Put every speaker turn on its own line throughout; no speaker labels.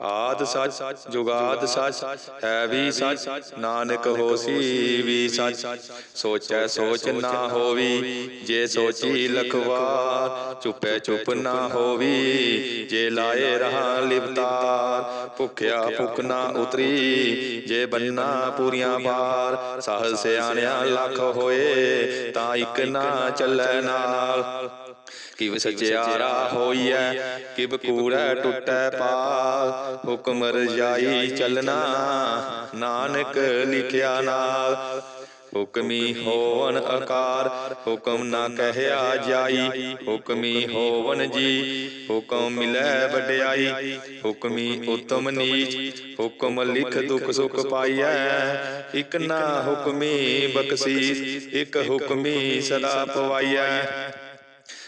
ਆਦ ਸੱਚ ਜੁਗਾਦ ਸੱਚ, ਹੈ ਵੀ ਸੱਚ। ਨਾਨਕ ਹੋਸੀ ਵੀ ਸੱਚ। ਸੋਚੈ ਸੋਚ ਨਾ ਹੋਵੀ, ਜੇ ਸੋਚੀ ਲਖਵਾਰ ਚੁੱਪੈ ਚੁੱਪ ਨਾ ਹੋਵੀ। ਜੇ ਲਾਏ ਰਹਾ ਲਿਵਤਾਰ ਭੁਖਿਆ ਭੁਖ ਨਾ ਉਤਰੀ। ਜੇ ਬੰਨਾ ਪੂਰੀਆਂ ਪਾਰ ਸਹਜ ਸਿਆਣਿਆ ਲੱਖ ਹੋਏ, ਤਾਂ ਇਕ ਨਾ ਚੱਲੈ ਨਾਲ। ਕਿਵ ਸਚਿਆਰਾ ਹੋਈਐ ਕਿਵ ਕੂੜੈ ਟੁੱਟੈ ਪਾਲ ਹੁਕਮ ਰਜਾਈ ਚੱਲਣਾ ਨਾਨਕ ਲਿਖਿਆ ਨਾਲ। ਹੁਕਮੀ ਹੋਵਨ ਆਕਾਰ ਹੁਕਮ ਨਾ ਕਹਿਆ ਜਾਈ। ਹੁਕਮੀ ਹੋਵਨ ਜੀ। ਹੁਕਮ ਮਿਲੈ ਵਡਿਆਈ। ਹੁਕਮੀ ਉਤਮ ਨੀਚ। ਹੁਕਮ ਲਿਖ ਦੁਖ ਸੁਖ ਪਾਈਐ। ਇਕ ਨਾ ਹੁਕਮੀ ਬਖਸ਼ੀਸ। ਇਕ ਹੁਕਮੀ ਸਦਾ ਪਵਾਈਐ।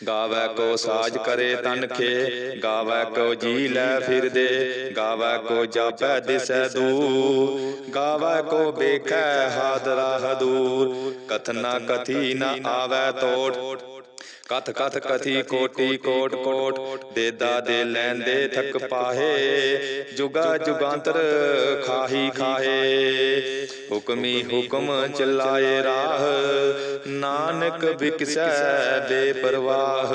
ਗਾਵੈ ਕੋ ਸਾਜ ਕਰੇ ਤਨ ਖੇ ਗਾਵੈ ਕੋ ਜੀ ਲੈ ਫਿਰਦੇ ਗਾਵੈ ਕੋ ਜਾਪੈ ਦਿਸੈ ਦੂਰ ਗਾਵੈ ਕੋ ਵੇਖੈ ਹਾਦਰਾ ਹਦੂਰ ਕਥਨਾ ਕਥੀ ਨ ਆਵੈ ਤੋਟ ਕਥ ਕਥ ਕਥੀ ਕੋਟੀ ਕੋਟ ਕੋਟ, ਦੇਦਾ ਦੇ ਲੈਂਦੇ ਥਕ ਪਾਹੇ, ਜੁਗਾ ਜੁਗਾਂਤਰ ਖਾਹੀ ਖਾਹੇ। ਹੁਕਮੀ ਹੁਕਮ ਚਲਾਏ ਰਾਹ, ਨਾਨਕ ਵਿਕਸੈ ਬੇਪਰਵਾਹ।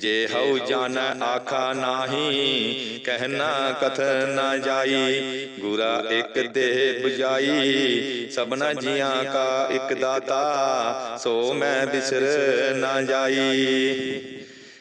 ਜੇ ਹਉ ਜਾਣ ਆਖਾ ਨਾਹੀ ਕਹਿਣਾ ਕਥ ਨਾ ਜਾਈ। ਗੁਰਾ ਇੱਕ ਦੇਹ 부ਜਾਈ ਸਭਨਾ ਜੀਆਂ ਕਾ ਇੱਕ ਦਾਤਾ। ਸੋ ਮੈਂ ਬਿਸਰ ਨਾ ਜਾਈ।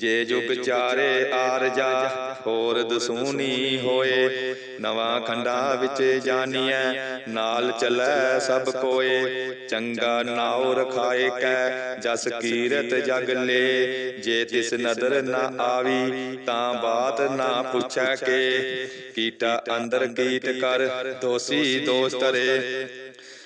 ਜੇ ਜੁਗ ਚਾਰੇ ਆਰ ਜਾ ਹੋਰ ਦਸੂਨੀ ਹੋਏ। ਨਵਾਂ ਖੰਡਾ ਵਿੱਚ ਜਾਣੀਐ ਨਾਲ ਚੱਲੈ ਸਭ ਕੋਏ। ਚੰਗਾ ਨਾਉ ਰਖਾਏ ਕੈ ਜਸ ਕੀਰਤ ਜਗ ਲੇ। ਜੇ ਤਿਸ ਨਦਰ ਨਾ ਆਵੀ ਤਾਂ ਬਾਤ ਨਾ ਪੁੱਛੈ ਕੇ। ਕੀਟਾ ਅੰਦਰ ਕੀਟ ਕਰ ਦੋਸੀ ਦੋਸ ਤਰੇ।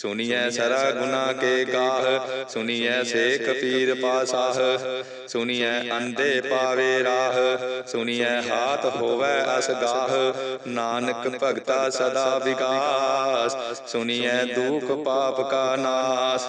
ਸੁਨੀਐ ਸਰਾ ਗੁਨਾ ਕੇ ਗਾਹ ਸੁਨੀਐ ਸੇਖ ਪੀਰ ਪਾਸਾਹ ਸੁਨੀਐ ਅੰਧੇ ਪਾਵੇ ਰਾਹ ਸੁਨੀਐ ਹਾਥ ਹੋਵੇ ਅਸਗਾਹ ਨਾਨਕ ਭਗਤਾ ਸਦਾ ਵਿਕਾਸ ਸੁਨੀਐ ਦੁਖ ਪਾਪ ਕਾ ਨਾਸ।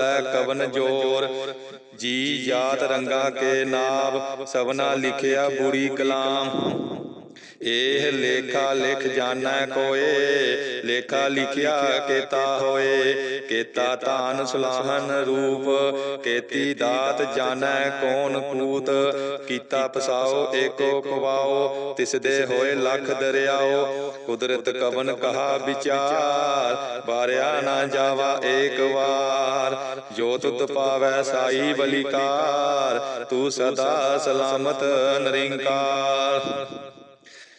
ਕਵਨ ਜੋਰ। ਜੀ ਜਾਤ ਰੰਗਾ ਕੇ ਨਾਭ ਸਭਨਾ ਲਿਖਿਆ ਬੁਰੀ ਕਲਾਮ। ਇਹ ਲੇਖਾ ਲਿਖ ਜਾਣੈ ਕੋਏ, ਲੇਖਾ ਲਿਖਿਆ ਕੇਤਾ ਹੋਏ, ਕੇਤਾ ਤਾਨ ਸੁਲਾਹਨ ਰੂਪ, ਕੇਤੀ ਦਾਤ ਜਾਣੈ ਕੌਣ ਕੂਤ ਕੀਤਾ ਪਸਾਓ ਏਕੋ ਖਵਾਓ ਤਿਸ ਦੇ ਹੋਏ ਲੱਖ ਦਰਿਆਓ, ਕੁਦਰਤ ਕਵਨ ਕਹਾ ਵਿਚਾਰ, ਬਾਰਿਆ ਨਾ ਜਾਵਾ ਏਕ ਵਾਰ, ਜੋ ਤੁਤ ਪਾਵੈ ਸਾਈ ਬਲਿਕਾਰ, ਤੂੰ ਸਦਾ ਸਲਾਮਤ ਨਿਰੰਕਾਰ।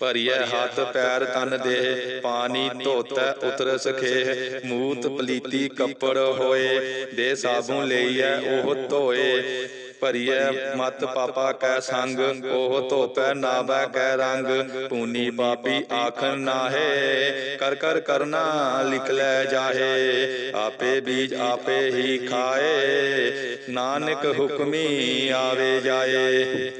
ਭਰੀਐ ਹੱਥ ਪੈਰ ਤਨ ਦੇ ਪਾਣੀ ਧੋਤੈ ਉਤਰ ਸਖੇ ਮੂਤ ਪਲੀਤੀ ਕੱਪੜ ਹੋਏ ਦੇ ਸਾਬੂ ਲਈਐ ਉਹ ਧੋਏ ਭਰੀਐ ਮਤ ਪਾਪਾ ਕੈ ਸੰਗ ਉਹ ਧੋਪੈ ਨਾਵੈ ਕੈ ਰੰਗ। ਪੂਨੀ ਪਾਪੀ ਆਖਣ ਨਾਹੇ ਕਰ ਕਰ ਕਰਨਾ ਲਿਖ ਲੈ ਜਾਹੇ। ਆਪੇ ਬੀਜ ਆਪੇ ਹੀ ਖਾਏ। ਨਾਨਕ ਹੁਕਮੀ ਆਵੇ ਜਾਏ।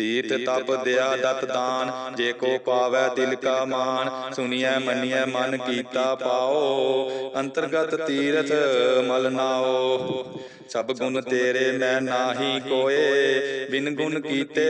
ਤੀਰਥ ਤਪ ਦਿਆ ਦਤ ਦਾਨ ਜੇ ਕੋ ਪਾਵੈ ਦਿਲ ਕਾ ਮਾਨ ਸੁਣੀਐ ਮੰਨੀਐ ਮਨ ਕੀਤਾ ਪਾਓ ਅੰਤਰਗਤ ਤੀਰਥ ਮਲ ਨਾਓ। ਸਭ ਗੁਣ ਤੇਰੇ ਮੈਂ ਨਾਹੀ ਕੋਏ। ਬਿਨ ਗੁਣ ਕੀਤੇ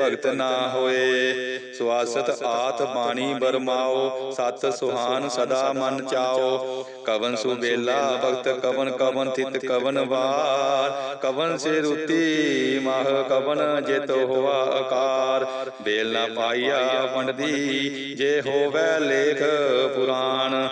ਭਗਤ ਨਾ ਹੋਏ। ਸਵਾਸਤ ਆਤ ਬਾਣੀ ਬਰਮਾਓ। ਸਤ ਸੁਹਾਨ ਸਦਾ ਮਨ ਚਾਓ। ਕਵਨ ਸੁਬੇਲਾ ਭਗਤ ਕਵਨ ਕਵਨ ਥਿਤ ਕਵਨ ਵਾਰ। ਕਵਨ ਸੇ ਰੁਤੀ ਮਾਹ ਕਵਨ ਜਿਤ ਹੋਆ ਆਕਾਰ। ਬੇਲ ਨਾ ਪਾਈਆ ਪੰਡਦੀ ਜੇ ਹੋਵੇ ਲੇਖ ਪੁਰਾਣ।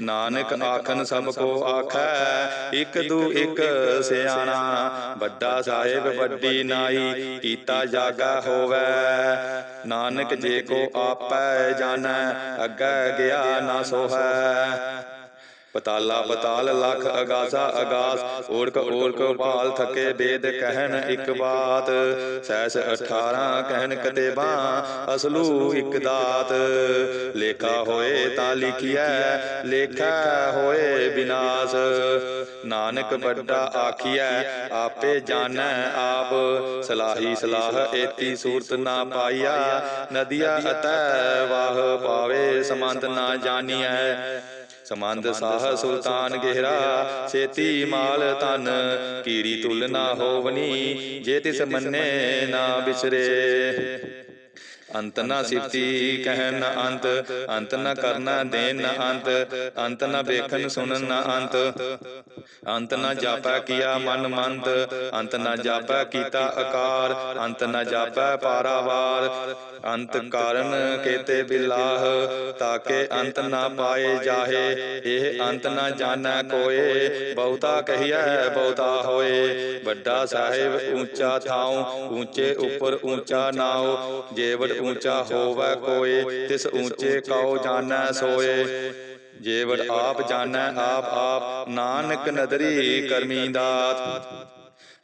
ਨਾਨਕ ਆਖਨ ਸਭ ਕੋ ਆਖੈ ਇਕ ਦੂ ਇਕ ਸਿਆਣਾ। ਵੱਡਾ ਸਾਹਿਬ ਵੱਡੀ ਨਾਈ ਕੀਤਾ ਜਾਗਾ ਹੋਵੇ। ਨਾਨਕ ਜੇ ਕੋ ਆਪੈ ਜਾਣੈ ਅੱਗੇ ਗਿਆ ਨਾ ਸੋਹੈ। ਪਤਾਲਾ ਪਤਾਲ ਲਖ ਅਗਾਸਾ ਅਗਾਸ ਓੜਕ ਓੜਕ ਪਾਲ ਥਕੇ ਬੇਦ ਕਹਿਣ ਇੱਕ ਬਾਤ। ਸੈਸ 18 ਕਹਿਣ ਕਤੇਬਾ, ਅਸਲੂ ਇੱਕ ਦਾਤ। ਲੇਖਾ ਹੋਏ ਤਾਂ ਲਿਖਿਐ, ਲੇਖਾ ਹੋਏ ਬਿਨਾਸ਼। ਨਾਨਕ ਵੱਡਾ ਆਖੀਐ, ਆਪੇ ਜਾਣੈ ਆਪ। ਸਲਾਹੀ ਸਲਾਹ ਏਤੀ ਸੂਰਤ ਨਾ ਪਾਈਆ, ਨਦੀਆ ਅਤੈ ਵਾਹ ਪਾਵੇ, ਸਮੰਤ ਨਾ ਜਾਣੀਐ। ਸਮੰਦ ਸਾਹ ਸੁਲਤਾਨ ਗਹਿਰਾ ਛੇਤੀ ਮਾਲ ਤਨ ਕੀੜੀ ਤੁਲ ਨਾ ਹੋਵਨੀ ਜੇ ਤਿਸ ਮੰਨੇ ਨਾ ਵਿਸਰੇ ਅੰਤ ਨਾ ਸਿਫਤੀ ਕਹਿਨ ਨਾ ਅੰਤ ਅੰਤ ਨਾ ਕਰਨਾ ਦੇਨ ਨਾ ਅੰਤ ਅੰਤ ਨਾ ਵੇਖਣ ਸੁਣਨ ਨਾ ਅੰਤ ਅੰਤ ਨਾ ਜਾਪੈ ਕੀਆ ਮਨ ਮੰਤ ਅੰਤ ਨਾ ਜਾਪੈ ਕੀਤਾ ਆਕਾਰ ਅੰਤ ਨਾ ਜਾਪੈ ਪਾਰਾਵਾਰ ਅੰਤ ਕਾਰਨ ਕੇਤੇ ਬਿਲਾਹ ਤਾਕੇ ਅੰਤ ਨਾ ਪਾਏ ਜਾਹੇ, ਇਹ ਅੰਤ ਨਾ ਜਾਣੈ ਕੋਏ, ਬਹੁਤਾ ਕਹੀਐ, ਬਹੁਤਾ ਹੋਏ। ਵੱਡਾ ਸਾਹਿਬ ਉੱਚਾ ਥਾਉ, ਉੱਚੇ ਉੱਪਰ ਉੱਚਾ ਨਾਉ ਜੇਵੜ ਉੱਚਾ ਹੋਵੇ ਕੋਏ, ਤਿਸ ਉੱਚੇ ਕਉ ਜਾਣੈ ਸੋਏ। ਜੇਵੜ ਆਪ ਜਾਣੈ ਆਪ ਆਪ, ਨਾਨਕ ਨਦਰੀ ਕਰਮੀ ਦਾਤ।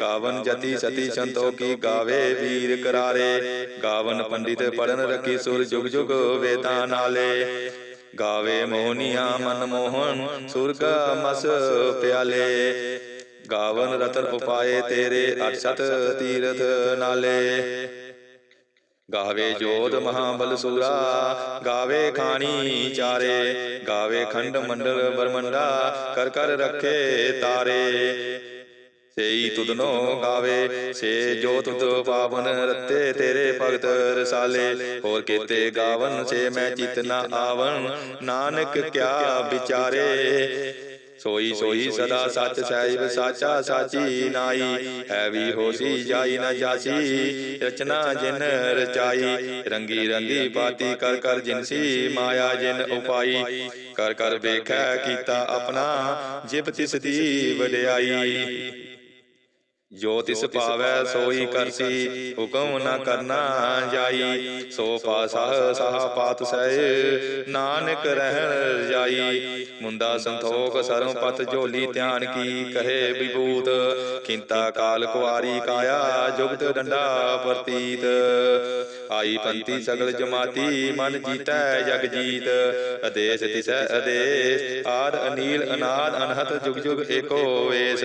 ਗਾਵਨ ਜਤੀ ਸਤੀ ਸੰਤੋਖੀ ਗਾਵੇ ਵੀਰ ਕਰਾਰੇ। ਗਾਵਨ ਪੰਡਿਤ ਪੜਨ ਰਖੀ ਸੁਰ ਜੁਗ ਜੁਗ ਵੇਦਾਂ ਨਾਲੇ। ਗਾਵੇ ਮੋਹਨੀਆਂ ਮਨ ਮੋਹਨ ਸੁਰਗ ਮਸ ਪਿਆਲੇ। ਗਾਵਨ ਰਤਨ ਉਪਾਏ ਤੇਰੇ ਅਠਸਤ ਤੀਰਥ ਨਾਲੇ। ਗਾਵੇ ਜੋਧ ਮਹਾਬਲ ਸੂਰਾ। ਗਾਵੇ ਖਾਣੀ ਚਾਰੇ। ਗਾਵੇ ਖੰਡ ਮੰਡਲ ਬਰਮੰਡਾ ਕਰ ਕਰ ਰੱਖੇ ਤਾਰੇ। ਸੇਈ ਤੁਧਨੋ ਗਾਵੇ, ਸੇ ਜੋ ਤੁਧ ਪਾਵਨ ਰਤੇ ਤੇਰੇ ਭਗਤ ਰਸਾਲੇ। ਹੋਰ ਕੀਤੇ ਗਾਵਨ, ਸੇ ਮੈਂ ਚਿਤ ਨਾ ਆਵਨ ਨਾਨਕ ਕਿਆ ਵਿਚਾਰੇ। ਸੋਈ ਸੋਈ ਸਦਾ ਸੱਚ ਸਹਿਬ, ਸਾਚਾ ਸਾਚੀ ਨਾਈ। ਹੈ ਵੀ ਹੋਸੀ, ਜਾਈ ਨਾ ਜਾਸੀ, ਰਚਨਾ ਜਿਨ ਰਚਾਈ। ਰੰਗੀ ਰੰਗੀ ਬਾਤੀ ਕਰ ਕਰ ਜਿਨਸੀ ਮਾਇਆ ਜਿਨ ਉਪਾਈ। ਕਰ ਕਰ ਵੇਖੈ ਕੀਤਾ ਆਪਣਾ, ਜਿਬ ਤਿਸ ਦੀ ਵਡਿਆਈ। ਜੋ ਤਿਸ ਪਾਵੈ ਸੋਈ ਕਰਸੀ ਹੁਕਮ ਨਾ ਕਰਨਾ ਜਾਈ। ਸੋ ਪਾਸਾ ਸਾਹ ਪਾਤ ਸਹਿ ਨਾਨਕ ਰਹਿਣ ਜਾਈ। ਮੁੰਦਾ ਸੰਤੋਖ ਸਰਮ ਪਤ ਝੋਲੀ ਧਿਆਨ ਕੀ ਕਹੇ ਵਿਭੂਤ। ਕਿੰਤਾ ਕਾਲ ਕੁਵਾਰੀ ਕਾਇਆ ਜੁਗਤ ਡੰਡਾ ਪ੍ਰਤੀਤ ਆਈ ਪੰਤੀ ਸਗਲ ਜਮਾਤੀ ਮਨ ਜੀਤੈ ਜਗ ਜੀਤ। ਅਦੇਸ ਤਿਸੈ ਅਦੇਸ ਆਦ ਅਨੀਲ ਅਨਾਦ ਅਨਹਤ ਜੁਗ ਜੁਗ ਏਕੋ ਵੇਸ।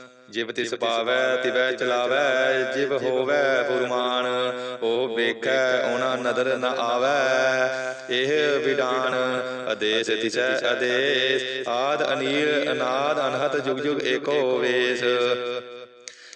ਜਿਵ ਤਿਸ ਪਾਵੈ ਤਿਵੈ ਚਲਾਵੈ ਜਿਵ ਹੋਵੈ ਫੁਰਮਾਨ ਉਹ ਵੇਖੈ ਉਹਨਾਂ ਨਦਰ ਨ ਆਵੈ। ਇਹ ਵਿਡਾਨ ਅਦੇਸ ਤਿਸੈ ਅਦੇਸ ਆਦ ਅਨੀਲ ਅਨਾਦ ਅਨਹਤ ਜੁਗ ਜੁਗ ਏਕੋ ਵੇਸ।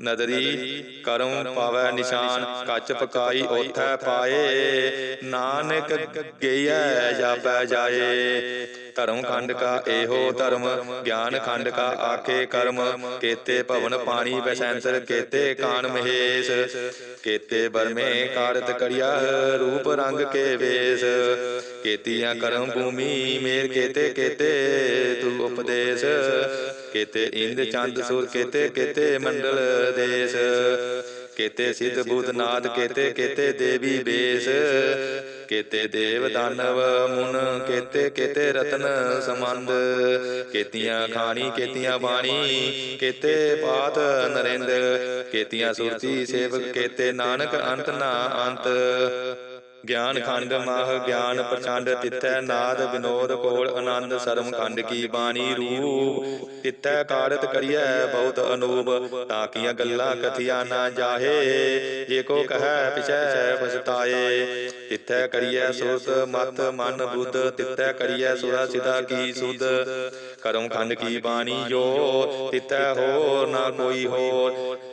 ਨਦਰੀ ਕਰਮ ਪਾਵੈ ਨਿਸ਼ਾਨ ਕੱਚ ਪਕਾਈ ਓਥੈ ਪਾਏ। ਨਾਨਕ ਗਈਐ ਜਾਪੈ ਜਾਏ। ਧਰਮ ਖੰਡ ਕਾ ਇਹੋ ਧਰਮ ਗਿਆਨ ਖੰਡ ਕਾ ਆਖੇ ਕਰਮ ਕੇਤੇ ਭਵਨ ਪਾਣੀ ਬੈਸੈਂਤਰ ਕੇਤੇ ਕਾਨ ਮਹੇਸ਼ ਕੇਤੇ ਬਰਮੇ ਕਾਰਤ ਕੜਿਆ ਰੂਪ ਰੰਗ ਕੇ ਵੇਸ। ਕੇਤੀਆਂ ਕਰਮ ਭੂਮੀ ਮੇਰ ਕੇਤੇ ਕੇਤੇ ਤੂ ਉਪਦੇਸ਼। ਕੇਤੇ ਇੰਦ ਚੰਦ ਸੁਰ ਕੇਤੇ ਕੇਤੇ ਮੰਡਲ ਦੇਸ। ਕੇਤੇ ਸਿੱਧ ਬੁੱਧ ਨਾਦ ਕੇਤੇ ਕੇਤੇ ਦੇਵੀ ਬੇਸ ਕੇਤੇ ਦੇਵ ਦਾਨਵ ਮੁਨ ਕੇਤੇ ਕੇਤੇ ਰਤਨ ਸਮੰਦ ਕੇਤੀਆਂ ਖਾਣੀ ਕੇਤੀਆਂ ਬਾਣੀ ਕੇਤੇ ਪਾਤ ਨਰਿੰਦ ਕੇਤੀਆਂ ਸੁਰਤੀ ਸੇਵਕ ਕੇਤੇ ਨਾਨਕ ਅੰਤ ਨਾ ਅੰਤ ਗਿਆਨ ਖੰਡ ਮਹ ਗਿਆਨ ਪ੍ਰਚੰਡ ਤਿੱਥੈ ਨਾਦ ਵਿਨੋਦ ਕੋਲ ਆਨੰਦ ਸਰਮ ਖੰਡ ਕੀ ਬਾਣੀ ਰੂਪ। ਤਿੱਥੈ ਕਾਰਤ ਕਰੀਐ ਬਹੁਤ ਅਨੂਪ। ਤਾਕੀਆਂ ਗੱਲਾਂ ਕਥੀਆਂ ਨਾ ਜਾਹੇ। ਜੇ ਕੋ ਕਹੈ ਪਿਛੈ ਪਛਤਾਏ ਤਿੱਥੈ ਕਰੀਐ ਸੁਰਤ ਮਤ ਮਨ ਬੁੱਧ। ਤਿੱਥੈ ਕਰੀਐ ਸੁਰਾ ਸਿਧਾ ਕੀ ਸੁਧ। ਕਰਮ ਖੰਡ ਕੀ ਬਾਣੀ ਜੋ ਤਿੱਥੈ ਹੋਰ ਨਾ ਕੋਈ ਹੋਰ।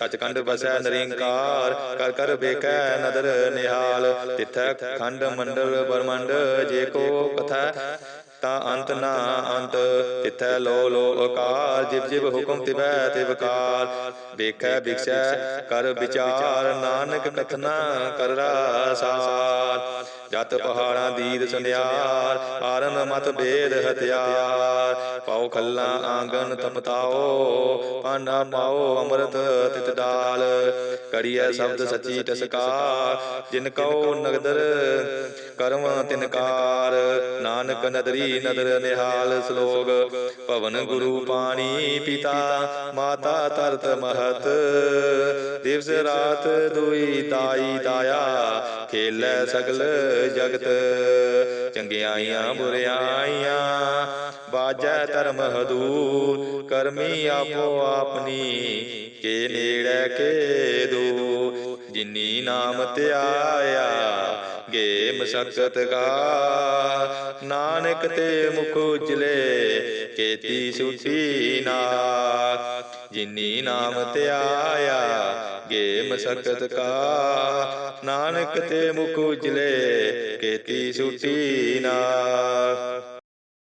ਸਚਖੰਡ ਵਸੈ ਨਰਿੰਕਾਰ, ਕਰ ਕਰ ਵੇਖੈ ਨਦਰ ਨਿਹਾਲ, ਤਿਥੈ ਖੰਡ ਮੰਡਲ ਬਰਮੰਡ ਜੇ ਕੋ ਕਥਾ ਤਾਂ ਅੰਤ ਨਾ ਅੰਤ, ਤਿਥੈ ਲੋ ਲੋ ਅਕਾਰ ਜਿਵ ਜਿਵ ਹੁਕਮ ਤਿਵੈ ਤਿਵ ਕਾਲ ਵੇਖੈ ਵਿਖਸੈ ਕਰ ਵਿਚਾਰ, ਨਾਨਕ ਕਥਨਾ ਕਰ ਰਾਸਾਰ ਜਤ ਪਹਾੜਾਂ ਦੀਦ ਸੁਨਿਆਰ ਆਰਨ ਮਤ ਬੇਦ ਹਥਿਆਰ। ਪਾਉ ਖੱਲਾ ਆਂਗਨ ਤਪਤਾਓ ਪਾਨਾ ਪਾਓ ਅੰਮ੍ਰਿਤ ਤਿਤ ਡਾਲ। ਕਰੀਐ ਸ਼ਬਦ ਸੱਚੀ ਟਸਕਾਰ, ਜਿਨ ਕਉ ਨਗਦਰ, ਕਰਮ ਤਿਨਕਾਰ ਨਾਨਕ ਨਦਰੀ ਨਦਰ ਨਿਹਾਲ ਸਲੋਗ ਭਵਨ ਗੁਰੂ ਪਾਣੀ ਪਿਤਾ, ਮਾਤਾ ਤਰਤ ਮਹਤ। ਦਿਵਸ ਰਾਤ ਦੁਈ ਤਾਈ ਤਾਇਆ, ਖੇਲੇ ਸਗਲ ਜਗਤ, ਚੰਗਿਆਈਆਂ, ਬੁਰਿਆਈਆਂ, ਬਾਜੈ ਧਰਮ ਹਦੂਰ, ਕਰਮੀ ਆਪੋ ਆਪਣੀ, ਕੇ ਨੇੜੇ, ਕੇ ਦੂ ਜਿਨੀ ਨਾਮ ਧਿਆਇਆ ਗੇ ਮਸਕਤ ਕਾ। ਨਾਨਕ ਤੇ ਮੁਖ ਉਜਲੇ, ਕੇਤੀ ਸੁਟੀ ਨਾ ਜਿਨੀ ਨਾਮ ਧਿਆਇਆ ਗੇ ਮਸਕਤ ਕਾ। ਨਾਨਕ ਤੇ ਮੁਖ ਉਜਲੇ ਕੇਤੀ ਸੁਟੀ ਨਾ